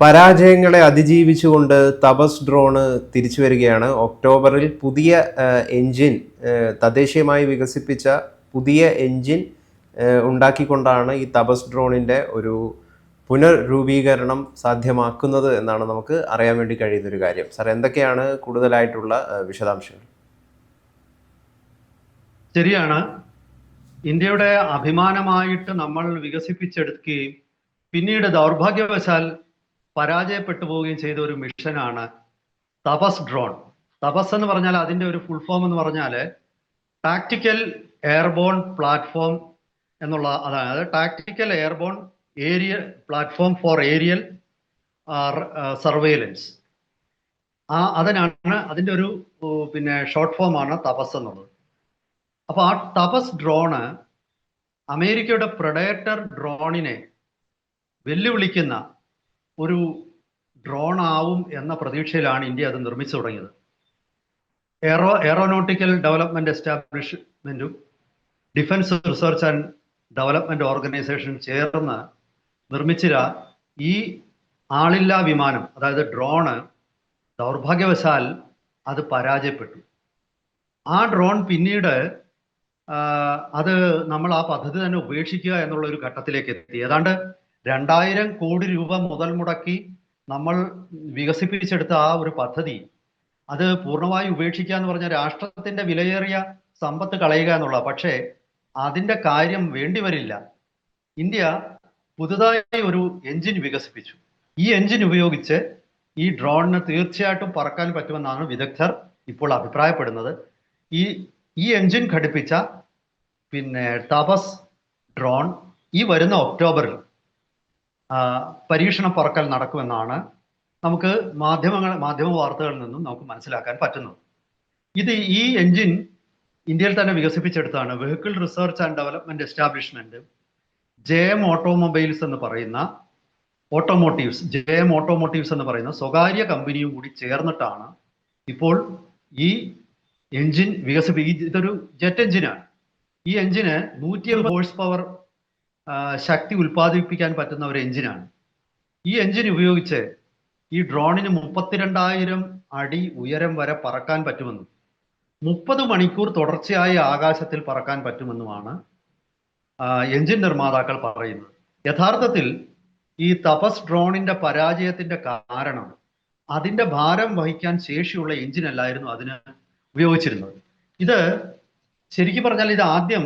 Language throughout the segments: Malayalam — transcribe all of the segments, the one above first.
പരാജയങ്ങളെ അതിജീവിച്ചുകൊണ്ട് തപസ് ഡ്രോണ് തിരിച്ചു വരികയാണ്. ഒക്ടോബറിൽ പുതിയ എൻജിൻ തദ്ദേശീയമായി വികസിപ്പിച്ച പുതിയ എൻജിൻ ഉണ്ടാക്കിക്കൊണ്ടാണ് ഈ തപസ് ഡ്രോണിന്റെ ഒരു പുനർരൂപീകരണം സാധ്യമാക്കുന്നത് എന്നാണ് നമുക്ക് അറിയാൻ വേണ്ടി കഴിയുന്നൊരു കാര്യം. സാർ എന്തൊക്കെയാണ് കൂടുതലായിട്ടുള്ള വിശദാംശങ്ങൾ? ശരിയാണ്. ഇന്ത്യയുടെ അഭിമാനമായിട്ട് നമ്മൾ വികസിപ്പിച്ചെടുക്കുകയും പിന്നീട് ദൗർഭാഗ്യവശാൽ പരാജയപ്പെട്ടു പോവുകയും ചെയ്ത ഒരു മിഷനാണ് തപസ് ഡ്രോൺ. തപസ് എന്ന് പറഞ്ഞാൽ അതിന്റെ ഒരു ഫുൾ ഫോം എന്ന് പറഞ്ഞാൽ ടാക്ടിക്കൽ എയർബോൺ പ്ലാറ്റ്ഫോം എന്നുള്ള അതായത് tactical airborne area platform for aerial surveillance ആ അതിനാണ് അതിന്റെ ഒരു പിന്നെ ഷോർട്ട് ഫോമാണ് തപസ് എന്നുള്ളത്. അപ്പോൾ ആ തപസ് ഡ്രോണ് അമേരിക്കയുടെ പ്രൊഡേറ്റർ ഡ്രോണിനെ വെല്ലുവിളിക്കുന്ന ഒരു ഡ്രോൺ ആവും എന്ന പ്രതീക്ഷയിലാണ് ഇന്ത്യ അത് നിർമ്മിച്ചു തുടങ്ങിയത്. Aero aeronautical development എസ്റ്റാബ്ലിഷ്മെന്റും defence research and development organisation ചേർന്ന് നിർമ്മിച്ച ഈ ആളില്ലാ വിമാനം അതായത് ഡ്രോണ് ദൗർഭാഗ്യവശാൽ അത് പരാജയപ്പെട്ടു. ആ ഡ്രോൺ പിന്നീട് അത് നമ്മൾ ആ പദ്ധതി തന്നെ ഉപേക്ഷിക്കുക എന്നുള്ള ഒരു ഘട്ടത്തിലേക്ക് എത്തി. ഏതാണ്ട് രണ്ടായിരം കോടി രൂപ മുതൽ മുടക്കി നമ്മൾ വികസിപ്പിച്ചെടുത്ത ആ ഒരു പദ്ധതി അത് പൂർണമായി ഉപേക്ഷിക്കുക എന്ന് പറഞ്ഞാൽ രാഷ്ട്രത്തിന്റെ വിലയേറിയ സമ്പത്ത് കളയുക എന്നുള്ള പക്ഷേ അതിന്റെ കാര്യം വേണ്ടി വരില്ല. ഇന്ത്യ പുതുതായി ഒരു എഞ്ചിൻ വികസിപ്പിച്ചു. ഈ എഞ്ചിൻ ഉപയോഗിച്ച് ഈ ഡ്രോണിന് തീർച്ചയായിട്ടും പറക്കാൻ പറ്റുമെന്നാണ് വിദഗ്ധർ ഇപ്പോൾ അഭിപ്രായപ്പെടുന്നത്. ഈ ഈ എഞ്ചിൻ ഘടിപ്പിച്ച പിന്നെ തപസ് ഡ്രോൺ ഈ വരുന്ന ഒക്ടോബറിൽ പരീക്ഷണ പറക്കൽ നടക്കുമെന്നാണ് നമുക്ക് മാധ്യമങ്ങൾ മാധ്യമ വാർത്തകളിൽ നിന്നും നമുക്ക് മനസ്സിലാക്കാൻ പറ്റുന്നത്. ഇത് ഈ എഞ്ചിൻ ഇന്ത്യയിൽ തന്നെ വികസിപ്പിച്ചെടുത്താണ് vehicle research and development establishment J M automobiles എന്ന് പറയുന്ന ഓട്ടോമോട്ടീവ്സ് ജെ എം ഓട്ടോമോട്ടീവ്സ് എന്ന് പറയുന്ന സ്വകാര്യ കമ്പനിയും കൂടി ചേർന്നിട്ടാണ് ഇപ്പോൾ ഈ എഞ്ചിൻ വികസിപ്പി ഇതൊരു ജെറ്റ് എഞ്ചിനാണ് ഈ എഞ്ചിന് നൂറ്റി ഹോഴ്സ് പവർ ശക്തി ഉൽപ്പാദിപ്പിക്കാൻ പറ്റുന്ന ഒരു എഞ്ചിനാണ്. ഈ എഞ്ചിൻ ഉപയോഗിച്ച് ഈ ഡ്രോണിന് മുപ്പത്തിരണ്ടായിരം അടി ഉയരം വരെ പറക്കാൻ പറ്റുമെന്നും മുപ്പത് മണിക്കൂർ തുടർച്ചയായി ആകാശത്തിൽ പറക്കാൻ പറ്റുമെന്നുമാണ് എഞ്ചിൻ നിർമ്മാതാക്കൾ പറയുന്നത്. യഥാർത്ഥത്തിൽ ഈ തപസ് ഡ്രോണിന്റെ പരാജയത്തിന്റെ കാരണം അതിന്റെ ഭാരം വഹിക്കാൻ ശേഷിയുള്ള എഞ്ചിൻ അല്ലായിരുന്നു അതിന് ഉപയോഗിച്ചിരുന്നത്. ഇത് ശരിക്കും പറഞ്ഞാൽ ഇത് ആദ്യം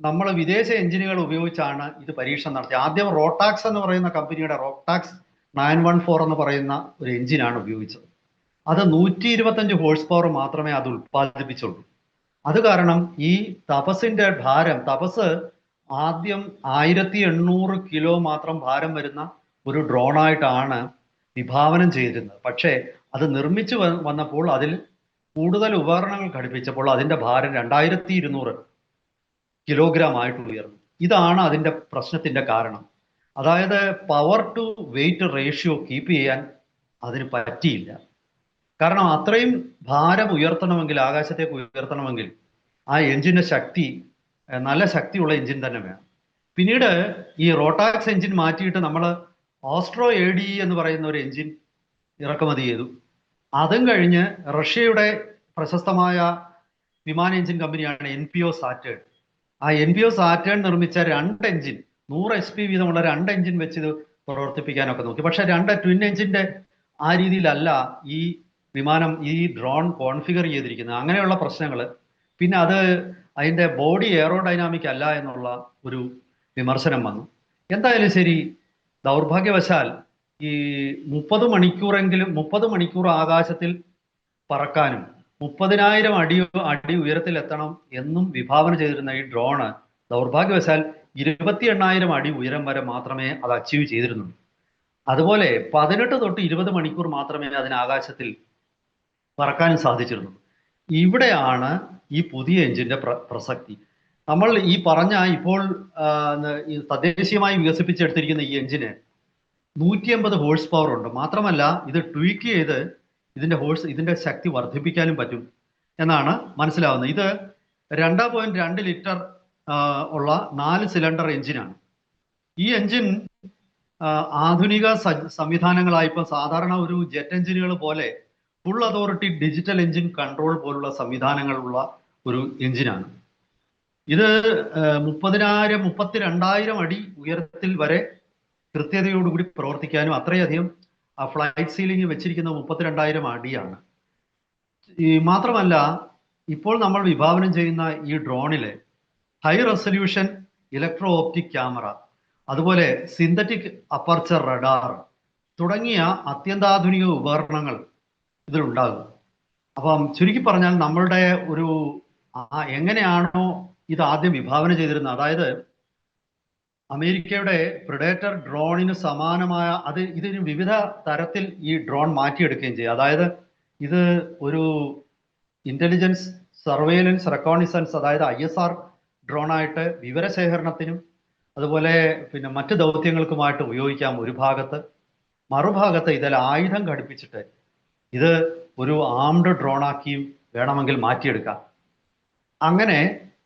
നമ്മൾ വിദേശ എഞ്ചിനുകൾ ഉപയോഗിച്ചാണ് ഇത് പരീക്ഷണം നടത്തിയത്. ആദ്യം റോട്ടാക്സ് എന്ന് പറയുന്ന കമ്പനിയുടെ റോട്ടാക്സ് നയൻ വൺ ഫോർ എന്ന് പറയുന്ന ഒരു എഞ്ചിനാണ് ഉപയോഗിച്ചത്. അത് നൂറ്റി ഇരുപത്തഞ്ച് ഹോഴ്സ് പവർ മാത്രമേ അത് ഉൽപ്പാദിപ്പിച്ചുള്ളൂ അത് കാരണം ഈ തപസിന്റെ ഭാരം തപസ് ആദ്യം ആയിരത്തി എണ്ണൂറ് കിലോ മാത്രം ഭാരം വരുന്ന ഒരു ഡ്രോണായിട്ടാണ് വിഭാവനം ചെയ്തിരുന്നത്. പക്ഷേ അത് നിർമ്മിച്ചു വന്നപ്പോൾ അതിൽ കൂടുതൽ ഉപകരണങ്ങൾ ഘടിപ്പിച്ചപ്പോൾ അതിന്റെ ഭാരം രണ്ടായിരത്തി ഇരുന്നൂറ്. കിലോഗ്രാം ആയിട്ട് ഉയർന്നു. ഇതാണ് അതിന്റെ പ്രശ്നത്തിന്റെ കാരണം. അതായത് power to weight ratio keep ചെയ്യാൻ അതിന് പറ്റിയില്ല. കാരണം അത്രയും ഭാരം ഉയർത്തണമെങ്കിൽ ആകാശത്തേക്ക് ഉയർത്തണമെങ്കിൽ ആ എഞ്ചിന്റെ ശക്തി നല്ല ശക്തിയുള്ള എഞ്ചിൻ തന്നെ വേണം. പിന്നീട് ഈ റോട്ടാക്സ് എഞ്ചിൻ മാറ്റിയിട്ട് നമ്മൾ ഓസ്ട്രോ എ ഡി എന്ന് പറയുന്ന ഒരു എഞ്ചിൻ ഇറക്കുമതി ചെയ്തു. അതും കഴിഞ്ഞ് റഷ്യയുടെ പ്രശസ്തമായ വിമാന എഞ്ചിൻ കമ്പനിയാണ് എൻ പി ഒ സാറ്റേൺ ആ എൻ ബി ഒ സാറ്റേൺ നിർമ്മിച്ച രണ്ട് എഞ്ചിൻ നൂറ് എച്ച് പി വീതമുള്ള രണ്ട് എഞ്ചിൻ വെച്ച് ഇത് പ്രവർത്തിപ്പിക്കാനൊക്കെ നോക്കി. പക്ഷെ രണ്ട് ട്വിൻ എഞ്ചിന്റെ ആ രീതിയിലല്ല ഈ വിമാനം ഈ ഡ്രോൺ കോൺഫിഗർ ചെയ്തിരിക്കുന്നത്. അങ്ങനെയുള്ള പ്രശ്നങ്ങൾ പിന്നെ അത് അതിന്റെ ബോഡി എയറോഡൈനാമിക് അല്ല എന്നുള്ള ഒരു വിമർശനം വന്നു. എന്തായാലും ശരി ദൗർഭാഗ്യവശാൽ ഈ മുപ്പത് മണിക്കൂറെങ്കിലും മുപ്പത് മണിക്കൂർ ആകാശത്തിൽ പറക്കാനും മുപ്പതിനായിരം അടി അടി ഉയരത്തിൽ എത്തണം എന്നും വിഭാവന ചെയ്തിരുന്ന ഈ ഡ്രോണ് ദൗർഭാഗ്യവശാൽ ഇരുപത്തി എണ്ണായിരം അടി ഉയരം വരെ മാത്രമേ അത് അച്ചീവ് ചെയ്തിരുന്നുള്ളൂ. അതുപോലെ പതിനെട്ട് തൊട്ട് ഇരുപത് മണിക്കൂർ മാത്രമേ അതിന് ആകാശത്തിൽ പറക്കാനും സാധിച്ചിരുന്നുള്ളൂ. ഇവിടെയാണ് ഈ പുതിയ എഞ്ചിന്റെ പ്ര- പ്രസക്തി. നമ്മൾ ഈ പറഞ്ഞ ഇപ്പോൾ തദ്ദേശീയമായി വികസിപ്പിച്ചെടുത്തിരിക്കുന്ന ഈ എഞ്ചിന് നൂറ്റി അമ്പത് ഹോഴ്സ് പവർ ഉണ്ട്. മാത്രമല്ല ഇത് ട്വീക്ക് ചെയ്ത് ഇതിന്റെ ഹോഴ്സ് ഇതിന്റെ ശക്തി വർദ്ധിപ്പിക്കാനും പറ്റും എന്നാണ് മനസ്സിലാവുന്നത്. ഇത് രണ്ട് പോയിന്റ് രണ്ട് ലിറ്റർ ഉള്ള നാല് സിലിണ്ടർ എഞ്ചിനാണ് ഈ എഞ്ചിൻ ആധുനിക സംവിധാനങ്ങളായി ഇപ്പൊ സാധാരണ ഒരു ജെറ്റ് എഞ്ചിനുകൾ പോലെ full authority digital engine control പോലുള്ള സംവിധാനങ്ങളുള്ള ഒരു എഞ്ചിനാണ് ഇത് മുപ്പതിനായിരം മുപ്പത്തി രണ്ടായിരം അടി ഉയരത്തിൽ വരെ കൃത്യതയോടുകൂടി പ്രവർത്തിക്കാനും അത്രയധികം ആ ഫ്ലൈറ്റ് സീലിംഗ് വെച്ചിരിക്കുന്ന മുപ്പത്തിരണ്ടായിരം അടിയാണ്. ഈ മാത്രമല്ല ഇപ്പോൾ നമ്മൾ വിഭാവനം ചെയ്യുന്ന ഈ ഡ്രോണിൽ high resolution electro optic camera അതുപോലെ സിന്തറ്റിക് അപ്പർച്ചർ റഡാർ തുടങ്ങിയ അത്യന്താധുനിക ഉപകരണങ്ങൾ ഇതിലുണ്ടാകും അപ്പം ചുരുക്കി പറഞ്ഞാൽ നമ്മളുടെ ഒരു എങ്ങനെയാണോ ഇത് ആദ്യം വിഭാവന ചെയ്തിരുന്നത്. അതായത് അമേരിക്കയുടെ പ്രിഡേറ്റർ ഡ്രോണിന് സമാനമായ അത് ഇതിന് വിവിധ തരത്തിൽ ഈ ഡ്രോൺ മാറ്റിയെടുക്കുകയും ചെയ്യും. അതായത് ഇത് ഒരു ഇന്റലിജൻസ് സർവേലൻസ് റെക്കോണിസൻസ് അതായത് ഐ എസ് ആർ ഡ്രോണായിട്ട് വിവരശേഖരണത്തിനും അതുപോലെ പിന്നെ മറ്റ് ദൗത്യങ്ങൾക്കുമായിട്ട് ഉപയോഗിക്കാം ഒരു ഭാഗത്ത്. മറുഭാഗത്ത് ഇതിൽ ആയുധം ഘടിപ്പിച്ചിട്ട് ഇത് ഒരു ആംഡ് ഡ്രോണാക്കിയും വേണമെങ്കിൽ മാറ്റിയെടുക്കാം. അങ്ങനെ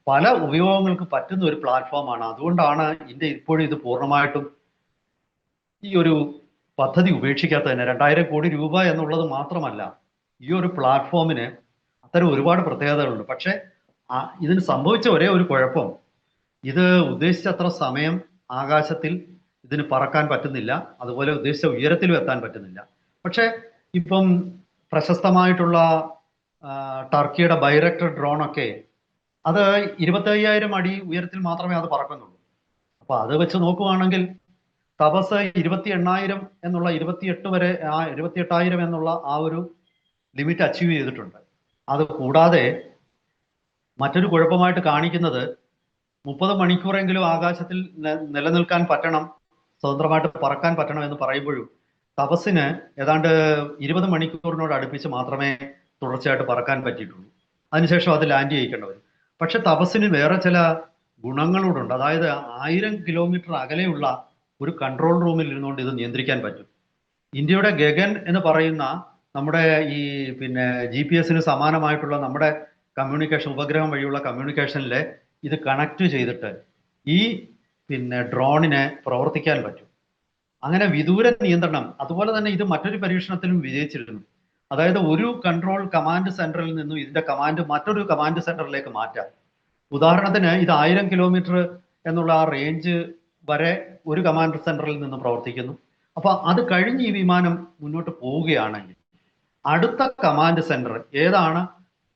പല ഉപയോഗങ്ങൾക്ക് പറ്റുന്ന ഒരു പ്ലാറ്റ്ഫോമാണ് അതുകൊണ്ടാണ് ഇന്ത്യ ഇപ്പോഴും ഇത് പൂർണമായിട്ടും ഈ ഒരു പദ്ധതി ഉപേക്ഷിക്കാത്ത തന്നെ. രണ്ടായിരം കോടി രൂപ എന്നുള്ളത് മാത്രമല്ല ഈ ഒരു പ്ലാറ്റ്ഫോമിന് അത്തരം ഒരുപാട് പ്രത്യേകതകളുണ്ട്. പക്ഷെ ഇതിന് സംഭവിച്ച ഒരേ ഒരു കുഴപ്പം ഇത് ഉദ്ദേശിച്ചത്ര സമയം ആകാശത്തിൽ ഇതിന് പറക്കാൻ പറ്റുന്നില്ല. അതുപോലെ ഉദ്ദേശിച്ച ഉയരത്തിലും എത്താൻ പറ്റുന്നില്ല. പക്ഷെ ഇപ്പം പ്രശസ്തമായിട്ടുള്ള ടർക്കിയുടെ ബൈറക്ടർ ഡ്രോൺ ഒക്കെ അത് ഇരുപത്തയ്യായിരം അടി ഉയരത്തിൽ മാത്രമേ അത് പറക്കുന്നുള്ളൂ. അപ്പൊ അത് വെച്ച് നോക്കുവാണെങ്കിൽ തപസ് ഇരുപത്തി എണ്ണായിരം എന്നുള്ള ഇരുപത്തിയെട്ട് വരെ ആ ഇരുപത്തി എട്ടായിരം എന്നുള്ള ആ ഒരു ലിമിറ്റ് അച്ചീവ് ചെയ്തിട്ടുണ്ട്. അത് കൂടാതെ മറ്റൊരു കുഴപ്പമായിട്ട് കാണിക്കുന്നത് മുപ്പത് മണിക്കൂറെങ്കിലും ആകാശത്തിൽ നിലനിൽക്കാൻ പറ്റണം സ്വതന്ത്രമായിട്ട് പറക്കാൻ പറ്റണം എന്ന് പറയുമ്പോഴും തപസ്സിന് ഏതാണ്ട് ഇരുപത് മണിക്കൂറിനോട് അടുപ്പിച്ച് മാത്രമേ തുടർച്ചയായിട്ട് പറക്കാൻ പറ്റിയിട്ടുള്ളൂ. അതിനുശേഷം അത് ലാൻഡ് ചെയ്യിക്കേണ്ടി വരും. പക്ഷെ തപസ്സിന് വേറെ ചില ഗുണങ്ങളോടുണ്ട് അതായത് ആയിരം കിലോമീറ്റർ അകലെയുള്ള ഒരു കൺട്രോൾ റൂമിൽ ഇരുന്നുകൊണ്ട് ഇത് നിയന്ത്രിക്കാൻ പറ്റും. ഇന്ത്യയുടെ ഗഗൻ എന്ന് പറയുന്ന നമ്മുടെ ഈ പിന്നെ ജി പി എസിന് സമാനമായിട്ടുള്ള നമ്മുടെ കമ്മ്യൂണിക്കേഷൻ ഉപഗ്രഹം വഴിയുള്ള കമ്മ്യൂണിക്കേഷനിലെ ഇത് കണക്ട് ചെയ്തിട്ട് ഈ പിന്നെ ഡ്രോണിനെ പ്രവർത്തിക്കാൻ പറ്റും. അങ്ങനെ വിദൂര നിയന്ത്രണം അതുപോലെ തന്നെ ഇത് മറ്റൊരു പരീക്ഷണത്തിലും വിജയിച്ചിരുന്നു. അതായത് ഒരു കൺട്രോൾ കമാൻഡ് സെന്ററിൽ നിന്നും ഇതിന്റെ കമാൻഡ് മറ്റൊരു കമാൻഡ് സെന്ററിലേക്ക് മാറ്റാം. ഉദാഹരണത്തിന് ഇത് ആയിരം കിലോമീറ്റർ എന്നുള്ള ആ റേഞ്ച് വരെ ഒരു കമാൻഡ് സെന്ററിൽ നിന്നും പ്രവർത്തിക്കുന്നു. അപ്പൊ അത് കഴിഞ്ഞ് ഈ വിമാനം മുന്നോട്ട് പോവുകയാണെങ്കിൽ അടുത്ത കമാൻഡ് സെന്റർ ഏതാണ്?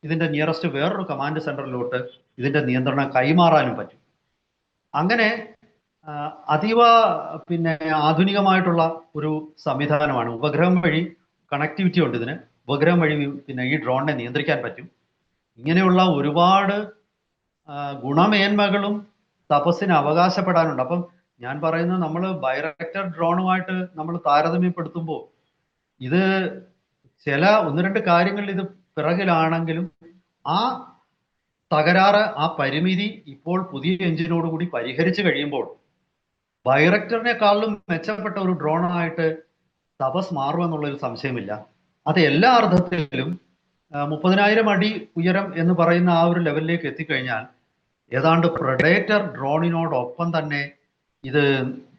ഇതിന്റെ നിയറസ്റ്റ് വേറൊരു കമാൻഡ് സെന്ററിലോട്ട് ഇതിന്റെ നിയന്ത്രണം കൈമാറാനും പറ്റും. അങ്ങനെ അതീവ പിന്നെ ആധുനികമായിട്ടുള്ള ഒരു സംവിധാനമാണ്. ഉപഗ്രഹം വഴി കണക്ടിവിറ്റി ഉണ്ട് ഇതിന്. ഉപഗ്രഹം വഴി പിന്നെ ഈ ഡ്രോണിനെ നിയന്ത്രിക്കാൻ പറ്റും. ഇങ്ങനെയുള്ള ഒരുപാട് ഗുണമേന്മകളും തപസ്സിന് അവകാശപ്പെടാനുണ്ട്. അപ്പം ഞാൻ പറയുന്നത് നമ്മൾ ബൈറക്ടർ ഡ്രോണുമായിട്ട് നമ്മൾ താരതമ്യപ്പെടുത്തുമ്പോൾ ഇത് ചില ഒന്ന് രണ്ട് കാര്യങ്ങളിൽ ഇത് പിറകിലാണെങ്കിലും ആ തകരാറ് ആ പരിമിതി ഇപ്പോൾ പുതിയ എഞ്ചിനോട് കൂടി പരിഹരിച്ചു കഴിയുമ്പോൾ ബൈറക്ടറിനെക്കാളും മെച്ചപ്പെട്ട ഒരു ഡ്രോണായിട്ട് തപസ് മാറും എന്നുള്ളൊരു സംശയമില്ല. അത് എല്ലാ അർത്ഥത്തിലും മുപ്പതിനായിരം അടി ഉയരം എന്ന് പറയുന്ന ആ ഒരു ലെവലിലേക്ക് എത്തിക്കഴിഞ്ഞാൽ ഏതാണ്ട് പ്രഡേറ്റർ ഡ്രോണിനോടൊപ്പം തന്നെ ഇത്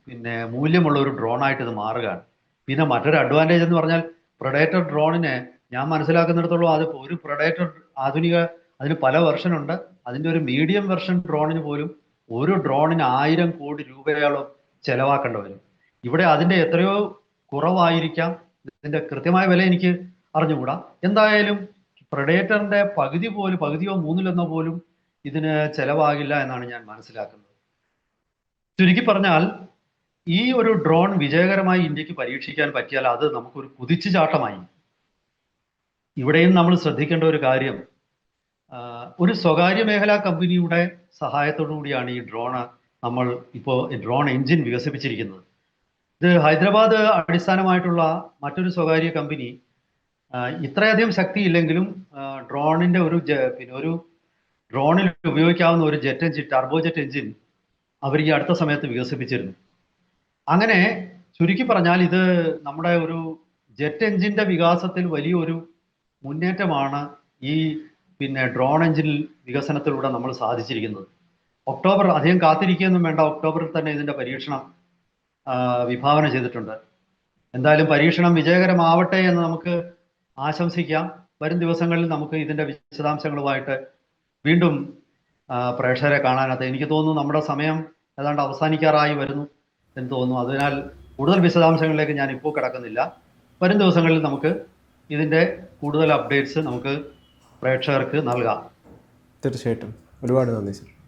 പിന്നെ മൂല്യമുള്ള ഒരു ഡ്രോണായിട്ട് ഇത് മാറുകയാണ്. പിന്നെ മറ്റൊരു അഡ്വാന്റേജ് എന്ന് പറഞ്ഞാൽ പ്രഡേറ്റർ ഡ്രോണിന് ഞാൻ മനസ്സിലാക്കുന്നിടത്തോളം അത് ഒരു പ്രഡേറ്റർ ആധുനിക അതിന് പല വെർഷൻ ഉണ്ട് അതിന്റെ ഒരു മീഡിയം വെർഷൻ ഡ്രോണിന് പോലും ഒരു ഡ്രോണിന് ആയിരം കോടി രൂപയോളം ചെലവാക്കേണ്ട വരും. ഇവിടെ അതിന്റെ എത്രയോ കുറവായിരിക്കാം. ഇതിന്റെ കൃത്യമായ വില എനിക്ക് അറിഞ്ഞുകൂടാ. എന്തായാലും പ്രഡേറ്ററിന്റെ പകുതി പോലും പകുതിയോ മൂന്നിലൊന്നോ പോലും ഇതിന് ചെലവാകില്ല എന്നാണ് ഞാൻ മനസ്സിലാക്കുന്നത്. ചുരുക്കി പറഞ്ഞാൽ ഈ ഒരു ഡ്രോൺ വിജയകരമായി ഇന്ത്യയ്ക്ക് പരീക്ഷിക്കാൻ പറ്റിയാൽ അത് നമുക്കൊരു കുതിച്ചുചാട്ടമായി ഇവിടെയും നമ്മൾ ശ്രദ്ധിക്കേണ്ട ഒരു കാര്യം ഒരു സ്വകാര്യ മേഖലാ കമ്പനിയുടെ സഹായത്തോടു കൂടിയാണ് ഈ ഡ്രോണ് നമ്മൾ ഇപ്പോൾ ഡ്രോൺ എഞ്ചിൻ വികസിപ്പിച്ചിരിക്കുന്നത്. ഇത് ഹൈദരാബാദ് അടിസ്ഥാനമായിട്ടുള്ള മറ്റൊരു സ്വകാര്യ കമ്പനി ഇത്രയധികം ശക്തി ഇല്ലെങ്കിലും ഡ്രോണിന്റെ ഒരു പിന്നെ ഒരു ഡ്രോണിൽ ഉപയോഗിക്കാവുന്ന ഒരു jet engine turbo jet engine അവർ ഈ അടുത്ത സമയത്ത് വികസിപ്പിച്ചിരുന്നു. അങ്ങനെ ചുരുക്കി പറഞ്ഞാൽ ഇത് നമ്മുടെ ഒരു ജെറ്റ് എഞ്ചിന്റെ വികാസത്തിൽ വലിയൊരു മുന്നേറ്റമാണ് ഈ പിന്നെ ഡ്രോൺ എഞ്ചിൻ വികസനത്തിലൂടെ നമ്മൾ സാധിച്ചിരിക്കുന്നത്. ഒക്ടോബർ അധികം കാത്തിരിക്കുകയൊന്നും വേണ്ട ഒക്ടോബറിൽ തന്നെ ഇതിന്റെ പരീക്ഷണം വിഭാവന ചെയ്തിട്ടുണ്ട്. എന്തായാലും പരീക്ഷണം വിജയകരമാവട്ടെ എന്ന് നമുക്ക് ആശംസിക്കാം. വരും ദിവസങ്ങളിൽ നമുക്ക് ഇതിന്റെ വിശദാംശങ്ങളുമായിട്ട് വീണ്ടും പ്രേക്ഷകരെ കാണാനത് എനിക്ക് തോന്നുന്നു നമ്മുടെ സമയം ഏതാണ്ട് അവസാനിക്കാറായി വരുന്നു എന്ന് തോന്നുന്നു. അതിനാൽ കൂടുതൽ വിശദാംശങ്ങളിലേക്ക് ഞാൻ ഇപ്പോൾ കിടക്കുന്നില്ല. വരും ദിവസങ്ങളിൽ നമുക്ക് ഇതിന്റെ കൂടുതൽ അപ്ഡേറ്റ്സ് നമുക്ക് പ്രേക്ഷകർക്ക് നൽകാം. തീർച്ചയായിട്ടും. ഒരുപാട് നന്ദി സർ.